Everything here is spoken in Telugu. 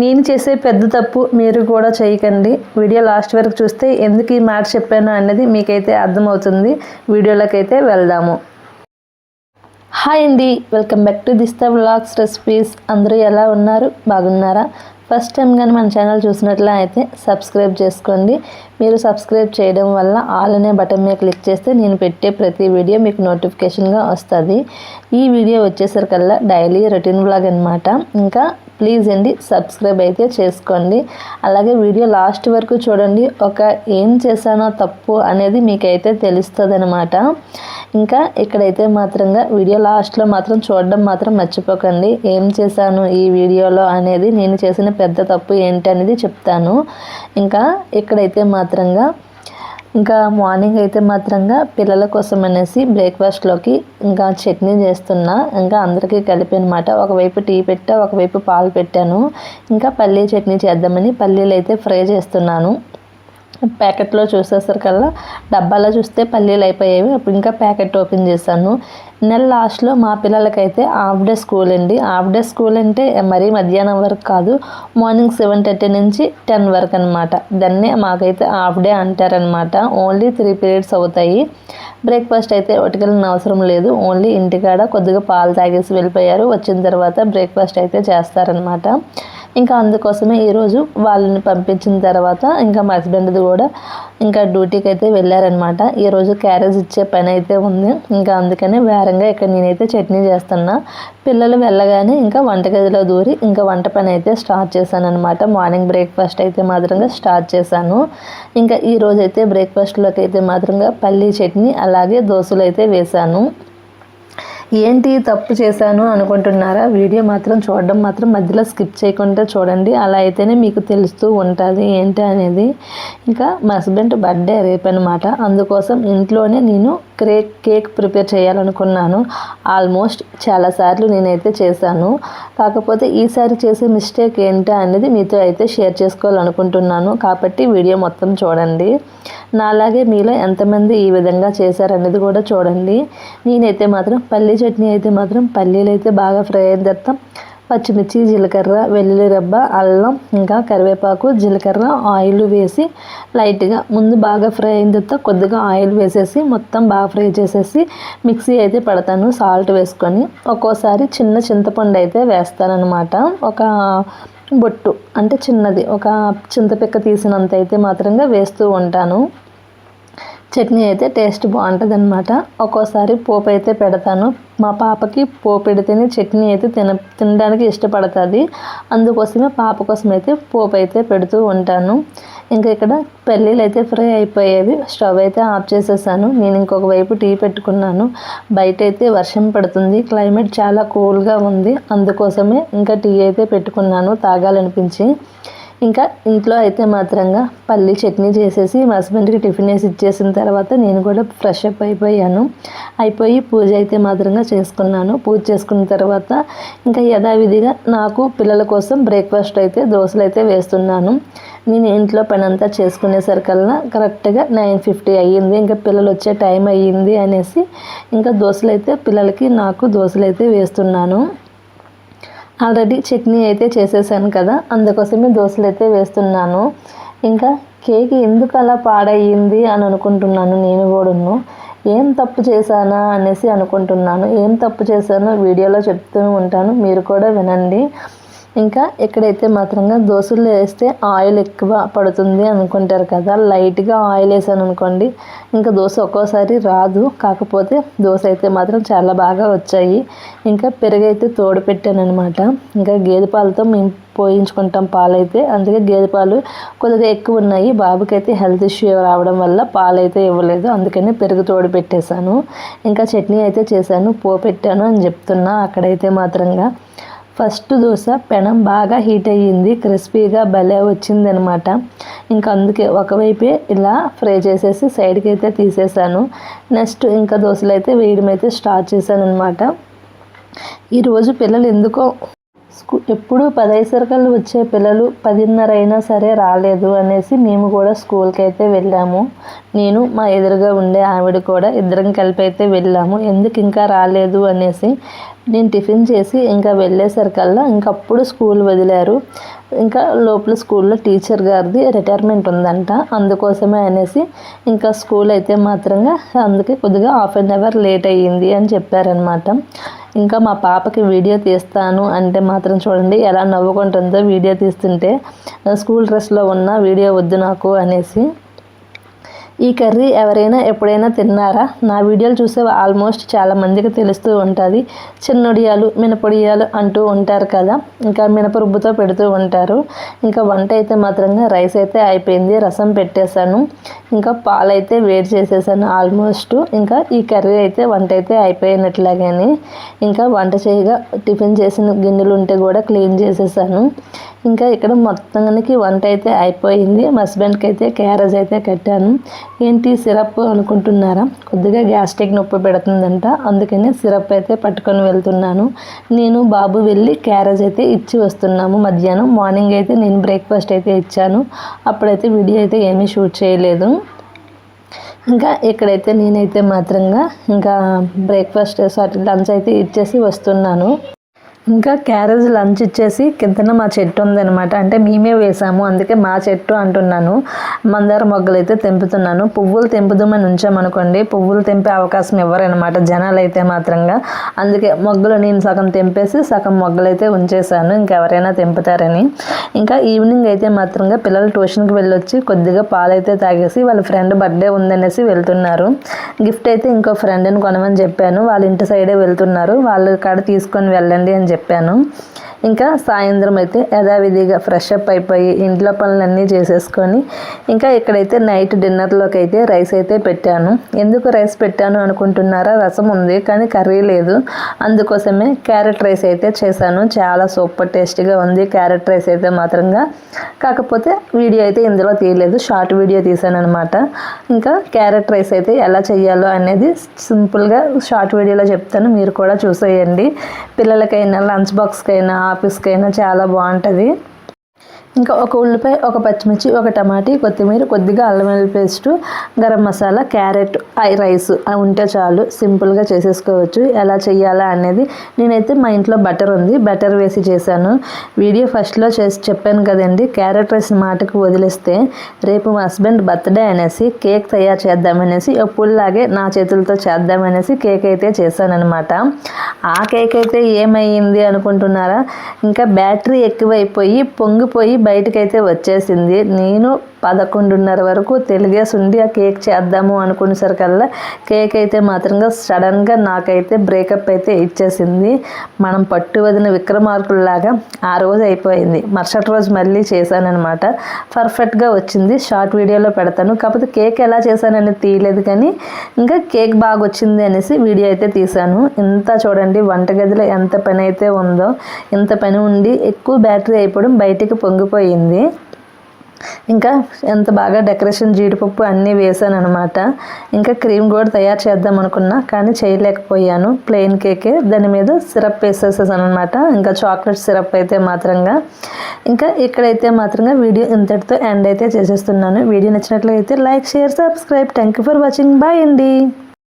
నేను చేసే పెద్ద తప్పు మీరు కూడా చేయకండి. వీడియో లాస్ట్ వరకు చూస్తే ఎందుకు ఈ మాట చెప్పాను అనేది మీకైతే అర్థమవుతుంది. వీడియోలోకి అయితే వెళ్దాము. హాయ్ అండి. వెల్కమ్ బ్యాక్ టు దిస్త వ్లాగ్స్ రెసిపీస్. అందరూ ఎలా ఉన్నారు? బాగున్నారా? ఫస్ట్ టైం కానీ మన ఛానల్ చూసినట్లే అయితే సబ్స్క్రైబ్ చేసుకోండి. మీరు సబ్స్క్రైబ్ చేయడం వల్ల ఆల్ అనే బటన్ మీద క్లిక్ చేస్తే నేను పెట్టే ప్రతి వీడియో మీకు నోటిఫికేషన్గా వస్తుంది. ఈ వీడియో వచ్చేసరికల్లా డైలీ రొటీన్ బ్లాగ్ అనమాట ఇంకా ప్లీజ్ అండి సబ్స్క్రైబ్ అయితే చేసుకోండి. అలాగే వీడియో లాస్ట్ వరకు చూడండి. ఒక ఏం చేశానో తప్పు అనేది మీకైతే తెలుస్తుంది అనమాట ఇంకా ఇక్కడైతే మాత్రంగా వీడియో లాస్ట్లో మాత్రం చూడడం మాత్రం మర్చిపోకండి. ఏం చేశాను ఈ వీడియోలో అనేది నేను చేసిన పెద్ద తప్పు ఏంటి అనేది చెప్తాను. ఇంకా ఇక్కడైతే మాత్రంగా ఇంకా మార్నింగ్ అయితే మాత్రంగా పిల్లల కోసం అనేసి బ్రేక్ఫాస్ట్లోకి ఇంకా చట్నీ చేస్తున్నా. ఇంకా అందరికీ కలిపి అనమాట ఒకవైపు టీ పెట్టా ఒకవైపు పాలు పెట్టాను. ఇంకా పల్లీ చట్నీ చేద్దామని పల్లీలు అయితే ఫ్రై చేస్తున్నాను. ప్యాకెట్లో చూసేసరికల్లా డబ్బాలో చూస్తే పల్లీలు అయిపోయేవి. అప్పుడు ఇంకా ప్యాకెట్ ఓపెన్ చేశాను. నెల లాస్ట్లో మా పిల్లలకైతే హాఫ్ డే స్కూల్ అండి. హాఫ్ డే స్కూల్ అంటే మరీ మధ్యాహ్నం వరకు కాదు మార్నింగ్ సెవెన్ థర్టీ నుంచి టెన్ వరకు అనమాట దాన్నే మాకైతే హాఫ్ డే అంటారనమాట ఓన్లీ త్రీ పీరియడ్స్ అవుతాయి. బ్రేక్ఫాస్ట్ అయితే ఒకటికెళ్ళిన అవసరం లేదు. ఓన్లీ ఇంటికాడ కొద్దిగా పాలు తాగేసి వెళ్ళిపోయారు. వచ్చిన తర్వాత బ్రేక్ఫాస్ట్ అయితే చేస్తారనమాట ఇంకా అందుకోసమే ఈరోజు వాళ్ళని పంపించిన తర్వాత ఇంకా మా హస్బెండ్ది కూడా ఇంకా డ్యూటీకి అయితే వెళ్ళారనమాట ఈరోజు క్యారేజ్ ఇచ్చే పని అయితే ఉంది. ఇంకా అందుకని వేరంగా ఇక్కడ నేనైతే చట్నీ చేస్తున్నా. పిల్లలు వెళ్ళగానే ఇంకా వంటగదిలో దూరి ఇంకా వంట పని అయితే స్టార్ట్ చేశాను అనమాట మార్నింగ్ బ్రేక్ఫాస్ట్ అయితే మాత్రంగా స్టార్ట్ చేశాను. ఇంకా ఈరోజైతే అయితే బ్రేక్ఫాస్ట్లోకి అయితే మాత్రంగా పల్లీ చట్నీ అలాగే దోశలు అయితే వేశాను. ఏంటి తప్పు చేశాను అనుకుంటున్నారా? వీడియో మాత్రం చూడడం మాత్రం మధ్యలో స్కిప్ చేయకుండా చూడండి. అలా అయితేనే మీకు తెలుస్తూ ఉంటుంది ఏంటి అనేది. ఇంకా మా హస్బెండ్ బర్త్డే రేపనమాట అందుకోసం ఇంట్లోనే నేను క్రేక్ కేక్ ప్రిపేర్ చేయాలనుకున్నాను. ఆల్మోస్ట్ చాలాసార్లు నేనైతే చేశాను. కాకపోతే ఈసారి చేసే మిస్టేక్ ఏంటి అనేది మీతో అయితే షేర్ చేసుకోవాలనుకుంటున్నాను. కాబట్టి వీడియో మొత్తం చూడండి. నాలాగే మీలో ఎంతమంది ఈ విధంగా చేశారనేది కూడా చూడండి. నేనైతే మాత్రం పల్లీ చట్నీ అయితే మాత్రం పల్లీలు అయితే బాగా ఫ్రై అయిన తర్వాత పచ్చిమిర్చి జీలకర్ర వెల్లుల్లి రబ్బ అల్లం ఇంకా కరివేపాకు జీలకర్ర ఆయిల్ వేసి లైట్గా ముందు బాగా ఫ్రై అయిన తర్వాత కొద్దిగా ఆయిల్ వేసేసి మొత్తం బాగా ఫ్రై చేసేసి మిక్సీ అయితే పెడతాను. సాల్ట్ వేసుకొని ఒక్కోసారి చిన్న చింతపండు అయితే వేస్తానన్నమాట. ఒక బొట్టు అంటే చిన్నది ఒక చింతపిక్క తీసినంత అయితే మాత్రంగా వేస్తూ ఉంటాను. చట్నీ అయితే టేస్ట్ బాగుంటుంది అనమాట ఒక్కోసారి పోపు అయితే పెడతాను. మా పాపకి పోపు పెడితేనే చట్నీ అయితే తిన తినడానికి ఇష్టపడుతుంది. అందుకోసమే పాప కోసం అయితే పోపు అయితే పెడుతూ ఉంటాను. ఇంకా ఇక్కడ పెళ్ళిళ్ళు అయితే ఫ్రై అయిపోయేవి. స్టవ్ అయితే ఆఫ్ చేసేసాను. నేను ఇంకొక వైపు టీ పెట్టుకున్నాను. బయట అయితే వర్షం పడుతుంది. క్లైమేట్ చాలా కూల్గా ఉంది. అందుకోసమే ఇంకా టీ అయితే పెట్టుకున్నాను. తాగాలనిపించి. ఇంకా ఇంట్లో అయితే మాత్రంగా పల్లి చట్నీ చేసేసి మా హస్బెండ్కి టిఫిన్ వేసి ఇచ్చేసిన తర్వాత నేను కూడా ఫ్రెష్ అప్ అయిపోయాను. అయిపోయి పూజ అయితే మాత్రంగా చేసుకున్నాను. పూజ చేసుకున్న తర్వాత ఇంకా యథావిధిగా నాకు పిల్లల కోసం బ్రేక్ఫాస్ట్ అయితే దోశలు అయితే వేస్తున్నాను. నేను ఇంట్లో పని అంతా చేసుకునేసరికల్లా కరెక్ట్గా నైన్ ఫిఫ్టీ అయ్యింది. ఇంకా పిల్లలు వచ్చే టైం అయ్యింది అనేసి ఇంకా దోశలు అయితే పిల్లలకి నాకు దోశలు అయితే వేస్తున్నాను. ఆల్రెడీ చట్నీ అయితే చేసేసాను కదా అందుకోసమే దోశలు అయితే వేస్తున్నాను. ఇంకా కేక్ ఎందుకు అలా పాడయ్యింది అని అనుకుంటున్నాను నేను కూడాను. ఏం తప్పు చేశానా అనేసి అనుకుంటున్నాను. ఏం తప్పు చేశానో వీడియోలో చెప్తూ ఉంటాను. మీరు కూడా వినండి. ఇంకా ఎక్కడైతే మాత్రంగా దోశలు వేస్తే ఆయిల్ ఎక్కువ పడుతుంది అనుకుంటారు కదా లైట్గా ఆయిల్ వేసాను అనుకోండి ఇంకా దోశ ఒక్కోసారి రాదు. కాకపోతే దోశ అయితే మాత్రం చాలా బాగా వచ్చాయి. ఇంకా పెరుగైతే తోడు పెట్టాను అనమాట ఇంకా గేదె పాలతో మేము పోయించుకుంటాం పాలైతే. అందుకే గేదె పాలు కొద్దిగా ఎక్కువ ఉన్నాయి. బాబుకైతే హెల్త్ ఇష్యూ రావడం వల్ల పాలైతే ఇవ్వలేదు. అందుకని పెరుగు తోడు పెట్టేశాను. ఇంకా చట్నీ అయితే చేశాను. పో పెట్టాను అని చెప్తున్నా అక్కడైతే మాత్రంగా. ఫస్ట్ దోశ పెనం బాగా హీట్ అయ్యింది క్రిస్పీగా భలే వచ్చిందనమాట. ఇంకా అందుకే ఒకవైపే ఇలా ఫ్రై చేసేసి సైడ్కి అయితే తీసేసాను. నెక్స్ట్ ఇంకా దోశలు అయితే వేయడం అయితే స్టార్ట్ చేశాను అనమాట ఈరోజు పిల్లలు ఎందుకో స్కూ ఎప్పుడు పదైసరికలు వచ్చే పిల్లలు పదిన్నర అయినా సరే రాలేదు అనేసి మేము కూడా స్కూల్కి అయితే వెళ్ళాము. నేను మా ఎదురుగా ఉండే ఆవిడ కూడా ఇద్దరం కలిపి అయితే వెళ్ళాము. ఎందుకు ఇంకా రాలేదు అనేసి నేను టిఫిన్ చేసి ఇంకా వెళ్ళేసరికల్లా ఇంకప్పుడు స్కూల్ వదిలారు. ఇంకా లోపల స్కూల్లో టీచర్ గారిది రిటైర్మెంట్ ఉందంట. అందుకోసమే అనేసి ఇంకా స్కూల్ అయితే మాత్రంగా అందుకే కొద్దిగా హాఫ్ అన్ అవర్ లేట్ అయ్యింది అని చెప్పారనమాట ఇంకా మా పాపకి వీడియో తీస్తాను అంటే మాత్రం చూడండి ఎలా నవ్వుకుంటుందో వీడియో తీస్తుంటే స్కూల్ డ్రెస్లో ఉన్న వీడియో వద్దు నాకు అనేసి. ఈ కర్రీ ఎవరైనా ఎప్పుడైనా తిన్నారా? నా వీడియోలు చూసే ఆల్మోస్ట్ చాలామందికి తెలుస్తూ ఉంటుంది. చిన్నొడియాలు మినపొడియాలు అంటూ ఉంటారు కదా. ఇంకా మినపరుబ్బుతో పెడుతూ ఉంటారు. ఇంకా వంట అయితే మాత్రంగా రైస్ అయితే అయిపోయింది. రసం పెట్టేశాను. ఇంకా పాలు అయితే వేడి చేసేసాను ఆల్మోస్ట్. ఇంకా ఈ కర్రీ అయితే వంట అయితే అయిపోయినట్లాగానే. ఇంకా వంట చేయగా టిఫిన్ చేసిన గిన్నెలు ఉంటే కూడా క్లీన్ చేసేసాను ఇంకా ఇక్కడ మొత్తానికి వంట అయితే అయిపోయింది. మా హస్బెండ్కి అయితే క్యారేజ్ అయితే కట్టాను. ఏంటి సిరప్ అనుకుంటున్నారా? కొద్దిగా గ్యాస్ట్రిక్ నొప్పి పెడుతుందంట. అందుకనే సిరప్ అయితే పట్టుకొని వెళ్తున్నాను. నేను బాబు వెళ్ళి క్యారేజ్ అయితే ఇచ్చి వస్తున్నాము. మధ్యాహ్నం మార్నింగ్ అయితే నేను బ్రేక్ఫాస్ట్ అయితే ఇచ్చాను. అప్పుడైతే వీడియో అయితే ఏమీ షూట్ చేయలేదు. ఇంకా ఇక్కడైతే నేనైతే మాత్రంగా ఇంకా బ్రేక్ఫాస్ట్ సారీ లంచ్ అయితే ఇచ్చేసి వస్తున్నాను. ఇంకా క్యారేజ్ లంచ్ ఇచ్చేసి కిందన మా చెట్టు ఉందనమాట అంటే మేమే వేసాము. అందుకే మా చెట్టు అంటున్నాను. మందార మొగ్గలు అయితే తెంపుతున్నాను. పువ్వులు తెంపుదామని ఉంచామనుకోండి పువ్వులు తెంపే అవకాశం ఇవ్వరనమాట జనాలు అయితే మాత్రంగా. అందుకే మొగ్గలు నేను సగం తెంపేసి సగం మొగ్గలు అయితే ఉంచేసాను ఇంకెవరైనా తెంపుతారని. ఇంకా ఈవినింగ్ అయితే మాత్రంగా పిల్లలు ట్యూషన్కి వెళ్ళొచ్చి కొద్దిగా పాలైతే తాగేసి వాళ్ళ ఫ్రెండ్ బర్త్డే ఉందనేసి వెళ్తున్నారు. గిఫ్ట్ అయితే ఇంకో ఫ్రెండ్ని కొనమని చెప్పాను. వాళ్ళ ఇంటి సైడే వెళ్తున్నారు. వాళ్ళ కాడ తీసుకొని వెళ్ళండి అని చెప్పాను. ఇంకా సాయంత్రం అయితే యథావిధిగా ఫ్రెష్ అప్ అయిపోయి ఇంట్లో పనులన్నీ చేసేసుకొని ఇంకా ఇక్కడైతే నైట్ డిన్నర్లోకి అయితే రైస్ అయితే పెట్టాను. ఎందుకు రైస్ పెట్టాను అనుకుంటున్నారా? రసం ఉంది కానీ కర్రీ లేదు. అందుకోసమే క్యారెట్ రైస్ అయితే చేశాను. చాలా సూపర్ టేస్టీగా ఉంది క్యారెట్ రైస్ అయితే మాత్రంగా. కాకపోతే వీడియో అయితే ఇందులో తీయలేదు. షార్ట్ వీడియో తీసాను అనమాట ఇంకా క్యారెట్ రైస్ అయితే ఎలా చేయాలో అనేది సింపుల్గా షార్ట్ వీడియోలో చెప్తాను. మీరు కూడా చూసేయండి. పిల్లలకైనా లంచ్ బాక్స్కైనా ఆఫీస్కైనా చాలా బాగుంటుంది. ఇంకా ఒక ఉల్లిపాయ ఒక పచ్చిమిర్చి ఒక టమాటీ కొత్తిమీర కొద్దిగా అల్లం వెల్లుల్లి paste garam masala carrot rice ఉంటే చాలు సింపుల్గా చేసేసుకోవచ్చు. ఎలా చేయాలా అనేది నేనైతే మా ఇంట్లో బటర్ ఉంది. బటర్ వేసి చేశాను. వీడియో ఫస్ట్లో చేసి చెప్పాను కదండి క్యారెట్ రైస్ మాటకు వదిలేస్తే రేపు మా హస్బెండ్ బర్త్డే అనేసి కేక్ తయారు చేద్దామనేసి ఎప్పుడులాగే నా చేతులతో చేద్దామనేసి కేక్ అయితే చేశానమాట ఆ కేక్ అయితే ఏమైంది అనుకుంటున్నారా? ఇంకా బ్యాటరీ ఎక్కువైపోయి పొంగిపోయి బయటకైతే వచ్చేసింది. నేను పదకొండున్నర వరకు తెలిగేసి ఉండి ఆ కేక్ చేద్దాము అనుకునేసరికల్లా కేక్ అయితే మాత్రంగా సడన్గా నాకైతే బ్రేకప్ అయితే ఇచ్చేసింది. మనం పట్టు వదిన విక్రమార్కుల్లాగా ఆ రోజు అయిపోయింది. మరుసటి రోజు మళ్ళీ చేశానమాట పర్ఫెక్ట్గా వచ్చింది. షార్ట్ వీడియోలో పెడతాను. కాకపోతే కేక్ ఎలా చేశానని తీయలేదు కానీ ఇంకా కేక్ బాగా వచ్చింది అనేసి వీడియో అయితే తీశాను. ఇంత చూడండి వంటగదిలో ఎంత పని అయితే ఉందో ఇంత పని ఉండి ఎక్కువ బ్యాటరీ అయిపోవడం బయటికి పొంగిపోయింది. ఇంకా ఎంత బాగా డెకరేషన్ జీడిపప్పు అన్నీ వేసాను అనమాట ఇంకా క్రీమ్ కూడా తయారు చేద్దాం అనుకున్నా కానీ చేయలేకపోయాను. ప్లెయిన్ కేకే దాని మీద సిరప్ వేసేసాను అనమాట ఇంకా చాక్లెట్ సిరప్ అయితే మాత్రంగా. ఇంకా ఇక్కడైతే మాత్రంగా వీడియో ఇంతటితో ఎండ్ అయితే చేసేస్తున్నాను. వీడియో నచ్చినట్లయితే like share subscribe. Thank you for watching bye అండి.